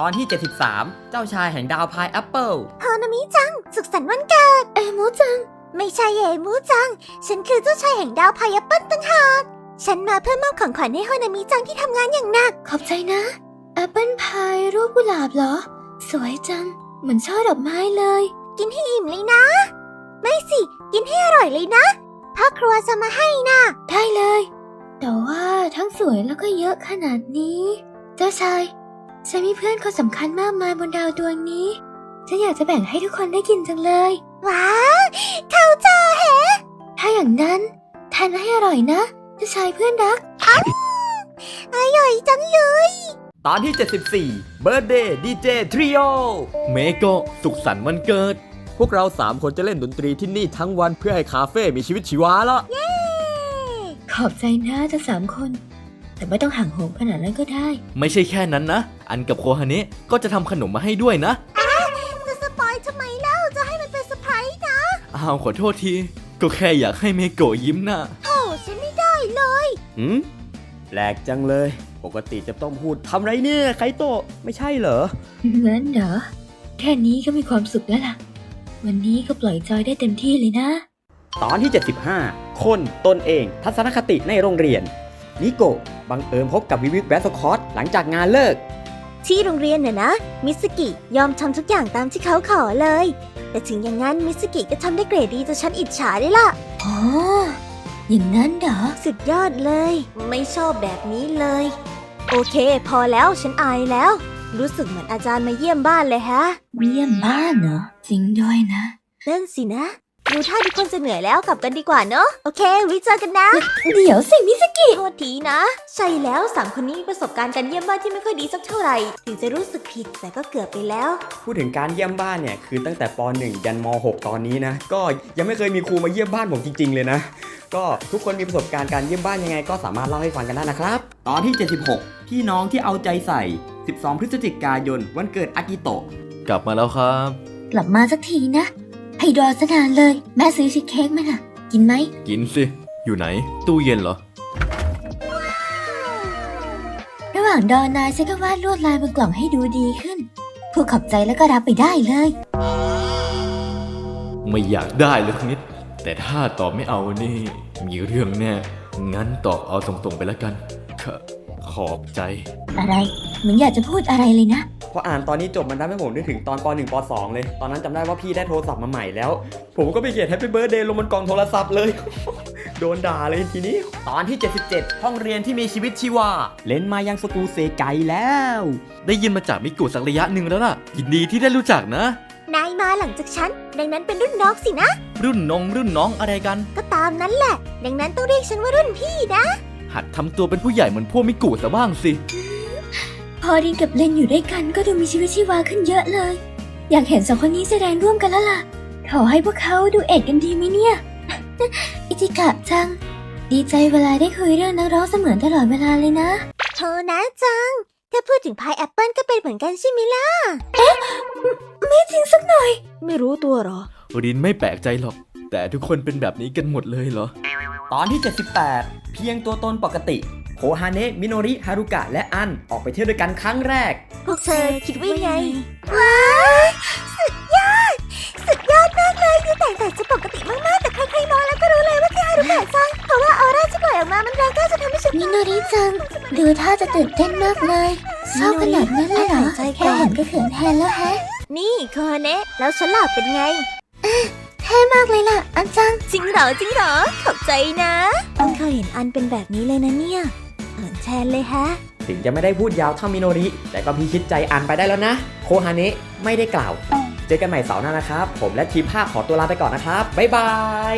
ตอนที่ 73 เจ้าชายแห่งดาวพายแอปเปิลฮานามิจัง สุขสันต์วันเกิด เอมูจัง ไม่ใช่เอมูจัง ฉันคือเจ้าชายแห่งดาวพายแอปเปิลตั้งหากฉันมาเพื่อมอบของขวัญให้ฮานามิจังที่ทำงานอย่างหนัก ขอบใจนะแอปเปิลพายรูปกุหลาบเหรอ สวยจัง เหมือนช่อดอกไม้เลย กินให้อิ่มเลยนะ ไม่สิ กินให้อร่อยเลยนะพ่อครัวจะมาให้นะได้เลย แต่ว่าทั้งสวยแล้วก็เยอะขนาดนี้ เจ้าชาย ฉันมีเพื่อนคนสำคัญมากมายบนดาวดวงนี้ ฉันอยากจะแบ่งให้ทุกคนได้กินจังเลย ว้าวเข้าเจอแฮะ ถ้าอย่างนั้นทานให้อร่อยนะเจ้าชายเพื่อนรักอ้าวอร่อยจังเลย ตอนที่ 74 Birthday DJ Trio เมโกะสุขสันต์วันเกิด พวกเรา 3 คนจะเล่นดนตรีที่นี่ทั้งวันเพื่อให้คาเฟ่มีชีวิตชีวาละขอบใจนะทั้งสามคน แต่ไม่ต้องห่างโหมขนาดนั้นก็ได้ ไม่ใช่แค่นั้นนะ อันกับโคฮาเนะก็จะทำขนมมาให้ด้วยนะ จะสปอยทำไมเล่าจะให้มันเป็นเซอร์ไพรส์นะอ้าวขอโทษที ก็แค่อยากให้เมโกะยิ้มนะโอ้ฉันไม่ได้เลย หืมแปลกจังเลย ปกติจะต้องพูดทำไรเนี่ยไคโตะไม่ใช่เหรอ งั้นเหรอ แค่นี้ก็มีความสุขแล้วล่ะ วันนี้ก็ปล่อยจอยได้เต็มที่เลยนะ ตอนที่ 75 คนตนเองทัศนคติในโรงเรียน นิโกะบังเอิญพบกับวิวิกแบสคอตหลังจากงานเลิก ที่โรงเรียนน่ะนะ มิสกิยอมทำทุกอย่างตามที่เขาขอเลย แต่ถึงอย่างนั้นมิสกิก็ทำได้เกรดดีจนฉันอิจฉาได้ล่ะอ๋ออย่างนั้นเหรอ สุดยอดเลย ไม่ชอบแบบนี้เลย โอเค พอแล้วฉันอายแล้ว รู้สึกเหมือนอาจารย์มาเยี่ยมบ้านเลยฮะ เยี่ยมบ้านเหรอ จริงด้วยนะ นั่นสินะ ดูท่าทุกคนจะเหนื่อยแล้วกลับกันดีกว่าเนอะโอเคไว้เจอกันนะ เดี๋ยวสิมิสกิโทษทีนะ ใช่แล้วสามคนนี้มีประสบการณ์การเยี่ยมบ้านที่ไม่ค่อยดีสักเท่าไหร่ ถึงจะรู้สึกผิดแต่ก็เกือบไปแล้ว พูดถึงการเยี่ยมบ้านเนี่ยคือตั้งแต่ป .1 ยันม .6 ตอนนี้นะ ก็ยังไม่เคยมีครูมาเยี่ยมบ้านผมจริง ๆ เลยนะ ก็ทุกคนมีประสบการณ์การเยี่ยมบ้านยังไง ก็สามารถเล่าให้ฟังกันได้นะครับ ตอนที่ 76 พี่น้องที่เอาใจใส่ 12 พฤศจิกายน วันเกิดอากิโตะกลับมาแล้วครับ กลับมาสักทีนะ ให้รอซะนานเลย แม่ซื้อชีสเค้กมาน่ะ กินไหม กินสิ อยู่ไหน ตู้เย็นเหรอ ระหว่างรอนายฉันก็วาดลวดลายบนกล่องให้ดูดีขึ้น ผู้ขอบใจแล้วก็รับไปได้เลย ไม่อยากได้เลยทั้งนิด แต่ถ้าตอบไม่เอานี่ มีเรื่องแน่ งั้นตอบเอาตรงๆไปแล้วกันขอ ขอบใจ อะไร เหมือนอยากจะพูดอะไรเลยนะ พออ่านตอนนี้จบมันทำให้ผมนึกถึงตอนป .1 ป .2 เลย ตอนนั้นจำได้ว่าพี่ได้โทรศัพท์มาใหม่แล้ว ผมก็ไปเขียน Happy Birthday ลงบนกล่องโทรศัพท์เลย โดนด่าเลยทีนี้ ตอนที่ 77 ห้องเรียนที่มีชีวิตชีวา เล่นมายังสกูเซไกแล้ว ได้ยินมาจากมิกุสักระยะหนึ่งแล้วล่ะ ยินดีที่ได้รู้จักนะ นายมาหลังจากฉัน ดังนั้นเป็นรุ่นน้องสินะ รุ่นน้องรุ่นน้องอะไรกัน ก็ตามนั้นแหละ ดังนั้นต้องเรียกฉันว่ารุ่นพี่นะ หัดทำตัวเป็นผู้ใหญ่เหมือนพวกมิกุซะบ้างสิ พอรินกับเลนอยู่ด้วยกันก็ดูมีชีวิตชีวาขึ้นเยอะเลย อยากเห็นสองคนนี้แสดงร่วมกันแล้วล่ะ ขอให้พวกเขาดูเอ็ดกันดีไหมเนี่ย อิจิกะจัง ดีใจเวลาได้คุยเรื่องนักร้องเสมือนตลอดเวลาเลยนะโทนะจัง ถ้าพูดถึงพายแอปเปิลก็เป็นเหมือนกันใช่ไหมล่ะ เอ๊ะ ไม่จริงสักหน่อย ไม่รู้ตัวหรอ รินไม่แปลกใจหรอก แต่ทุกคนเป็นแบบนี้กันหมดเลยเหรอ ตอนที่ 78 เพียงตัวตนปกติโคฮาเนะมิโนริฮารุกะและอันออกไปเที่ยวด้วยกันครั้งแรก พวกเธอคิดว่ายังไง ว้าวสุดยอด สุดยอดมากเลยดูแต่งแต่จะปกติมากๆ แต่ใครๆมองแล้วก็รู้เลยว่าคือฮารุกะจังเพราะว่าออร่าที่ปล่อยออกมามันแรงกล้าจะทำให้ฉันมิโนริจัง ดูท่าจะตื่นเต้นมากเลยชอบขนาดนั้นเลยเหรอแค่เห็นก็เขินแทนแล้วแฮะ นี่โคฮาเนะแล้วฉันหลับเป็นไงเท่มากเลยล่ะ อันจัง จริงเหรอจริงเหรอ ขอบใจนะเพิ่งเคยเห็นอันเป็นแบบนี้เลยนะเนี่ยเขินแทนเลยฮะ ถึงจะไม่ได้พูดยาวเท่ามิโนริ แต่ก็พิชิตใจอันไปได้แล้วนะ โคฮาเนะไม่ได้กล่าว เจอกันใหม่เสาร์หน้านะครับ ผมและทีมภาคขอตัวลาไปก่อนนะครับ บ๊ายบาย